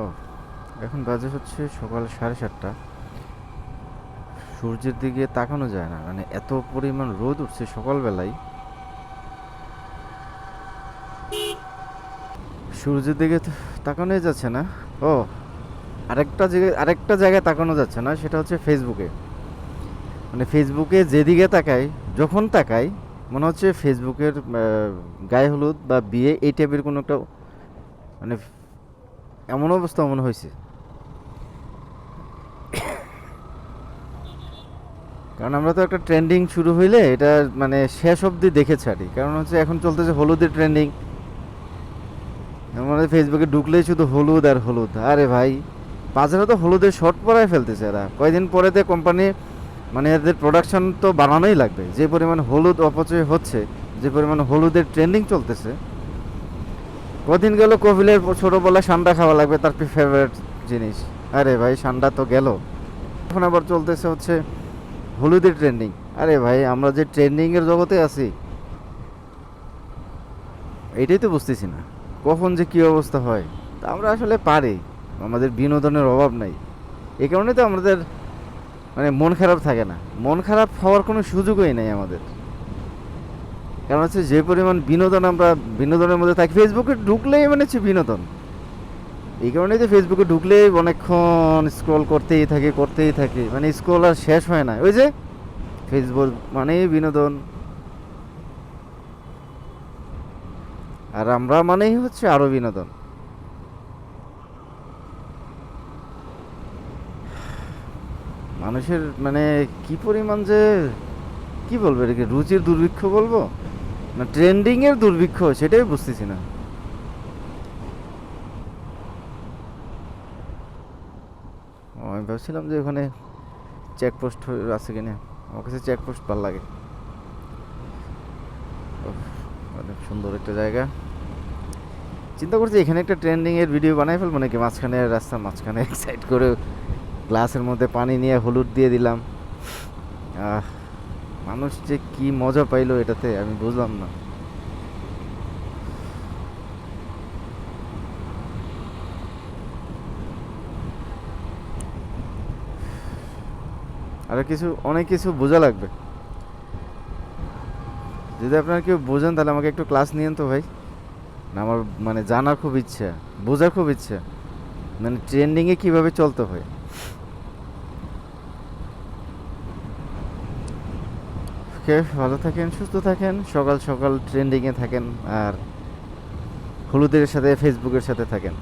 ও, এখন বাজে হচ্ছে সকাল সাড়ে সাতটা। সূর্যের দিকে তাকানো যায় না মানে এত পরিমাণ রোদ উঠছে সকালবেলায়। সূর্যের দিকে তাকানোই যাচ্ছে না। ও, আরেকটা জায়গায় আরেকটা জায়গায় তাকানো যাচ্ছে না, সেটা হচ্ছে ফেসবুকে মানে ফেসবুকে যেদিকে তাকাই যখন তাকাই মনে হচ্ছে ফেসবুকের গায়ে হলুদ বা বিয়ে, এই টাইপের কোনো একটা মানে এমন অবস্থা মনে হয়েছে। কারণ আমরা তো একটা ট্রেন্ডিং শুরু হইলে এটা মানে শেষ অবধি দেখে ছাড়ি। কারণ হচ্ছে এখন চলতেছে হলুদের ট্রেন্ডিং। আমাদের ফেসবুকে ঢুকলেই শুধু হলুদ আর হলুদ। আরে ভাই, বাজারে তো হলুদের শর্ট পরায় ফেলতেছে এরা। কয়েকদিন পরে তো কোম্পানি মানে এদের প্রোডাকশন তো বাড়ানোই লাগবে। যে পরিমাণ হলুদ অপচয় হচ্ছে, যে পরিমাণ হলুদের ট্রেন্ডিং চলতেছে কদিন গেল কপিলের ছোটোবেলায় সান্ডা খাওয়া লাগবে, তার ফেভারিট জিনিস? আরে ভাই, সান্ডা তো গেল। এখন আবার চলতেছে হচ্ছে হলুদের ট্রেন্ডিং আরে ভাই, আমরা যে ট্রেন্ডিংয়ের জগতে আছি, এটাই তো বুঝতেছি না। কখন যে কী অবস্থা হয়, তা আমরা আসলে পারি। আমাদের বিনোদনের অভাব নাই। এ কারণে তো আমাদের মানে মন খারাপ থাকে না। মন খারাপ হওয়ার কোনো সুযোগই নেই আমাদের। কারণ হচ্ছে যে পরিমাণ বিনোদন আমরা বিনোদনের মধ্যে থাকি ফেসবুকে ঢুকলেই মানে হচ্ছে বিনোদন। এই কারণেই তো ফেসবুকে ঢুকলেই অনেকক্ষণ স্ক্রল করতেই থাকে করতেই থাকে। মানে স্ক্রল আর শেষ হয় না। ওই যে ফেসবুক মানেই বিনোদন। আর আমরা মানেই হচ্ছে আরও বিনোদন। মানুষের মানে কি পরিমাণ যে, কি বলব এটাকে, রুচির দুর্ভিক্ষ বলব? না ট্রেন্ডিং এর দুর্ভিক্ষ, সেটাই বুঝতেছি না। আমি ভাবছিলাম যে ওখানে চেকপোস্ট আছে কিনা। আমার কাছে চেকপোস্ট ভালো লাগে। অনেক সুন্দর একটা জায়গা। চিন্তা করছি এখানে একটা ট্রেন্ডিং এর ভিডিও বানাই ফেলব নাকি? মাঝখানে রাস্তার মাঝখানে এক সাইড করে গ্লাসের মধ্যে পানি নিয়ে হলুদ দিয়ে দিলাম। আহ মানুষ যে কি মজা পাইলো এটাতে আমি বুঝলাম না। আর কিছু, অনেক কিছু বোঝা লাগবে। যদি আপনারা কেউ বোঝেন তাহলে আমাকে একটু ক্লাস নিয়েন তো ভাই। না, আমার মানে জানার খুব ইচ্ছা, বোঝার খুব ইচ্ছা। মানে ট্রেন্ডিংয়ে কীভাবে চলতে হয়? ওকে, ভালো থাকেন, সুস্থ থাকেন, সকাল সকাল ট্রেন্ডিংয়ে থাকেন, আর হলুদের সাথে ফেসবুকের সাথে থাকেন।